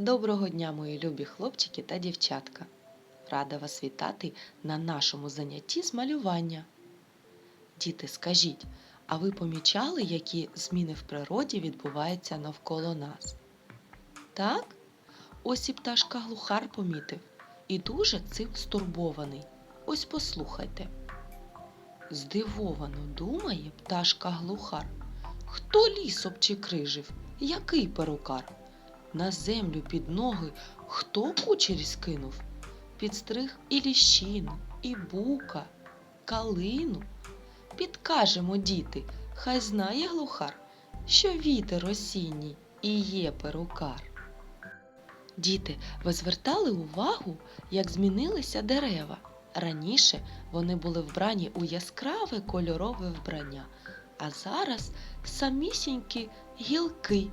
Доброго дня, мої любі хлопчики та дівчатка. Рада вас вітати на нашому занятті з малювання. Діти, скажіть, а ви помічали, які зміни в природі відбуваються навколо нас? Так? Ось і пташка глухар помітив і дуже цим стурбований. Ось послухайте. Здивовано думає пташка глухар. Хто ліс обчикрижив? Який перукар? На землю під ноги хто кучері скинув? Підстриг і ліщину, і бука, калину. Підкажемо, діти, хай знає глухар, що вітер осінній і є перукар. Діти, ви звертали увагу, як змінилися дерева. Раніше вони були вбрані у яскраве кольорове вбрання, а зараз самісінькі гілки,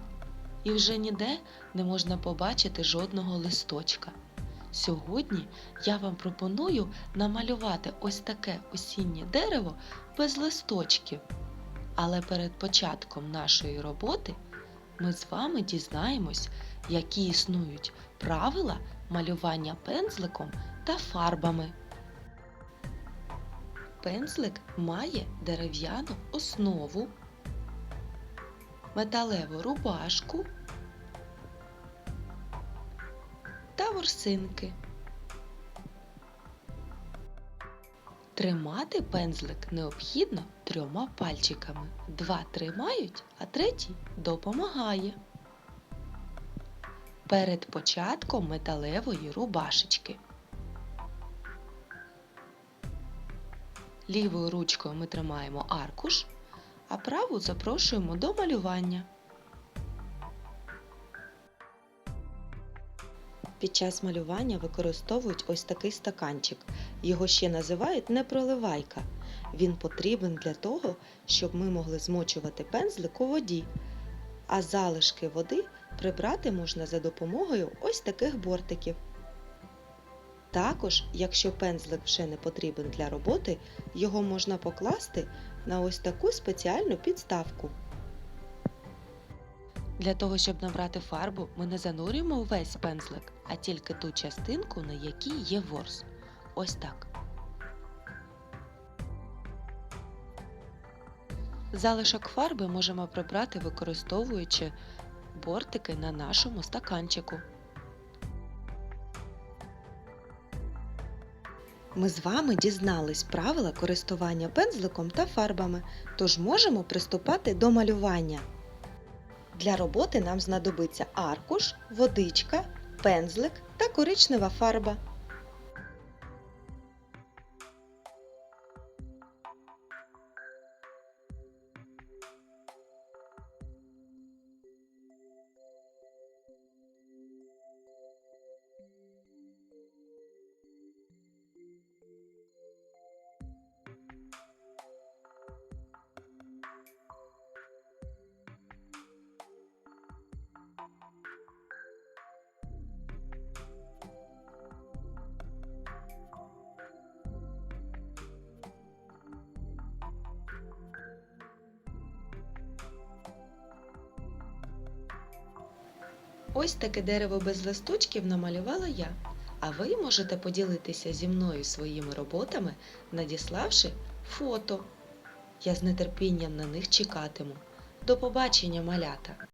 і вже ніде не можна побачити жодного листочка. Сьогодні я вам пропоную намалювати ось таке осіннє дерево без листочків. Але перед початком нашої роботи ми з вами дізнаємось, які існують правила малювання пензликом та фарбами. Пензлик має дерев'яну основу, металеву рубашку ворсинки. Тримати пензлик необхідно трьома пальчиками. Два тримають, а третій допомагає. Перед початком металевої рубашечки. Лівою ручкою ми тримаємо аркуш, а праву запрошуємо до малювання. Під час малювання використовують ось такий стаканчик. Його ще називають непроливайка. Він потрібен для того, щоб ми могли змочувати пензлик у воді. А залишки води прибрати можна за допомогою ось таких бортиків. Також, якщо пензлик вже не потрібен для роботи, його можна покласти на ось таку спеціальну підставку. Для того, щоб набрати фарбу, ми не занурюємо увесь пензлик, а тільки ту частинку, на якій є ворс. Ось так. Залишок фарби можемо прибрати, використовуючи бортики на нашому стаканчику. Ми з вами дізнались правила користування пензликом та фарбами, тож можемо приступати до малювання. Для роботи нам знадобиться аркуш, водичка, пензлик та коричнева фарба. Ось таке дерево без листочків намалювала я. А ви можете поділитися зі мною своїми роботами, надіславши фото. Я з нетерпінням на них чекатиму. До побачення, малята!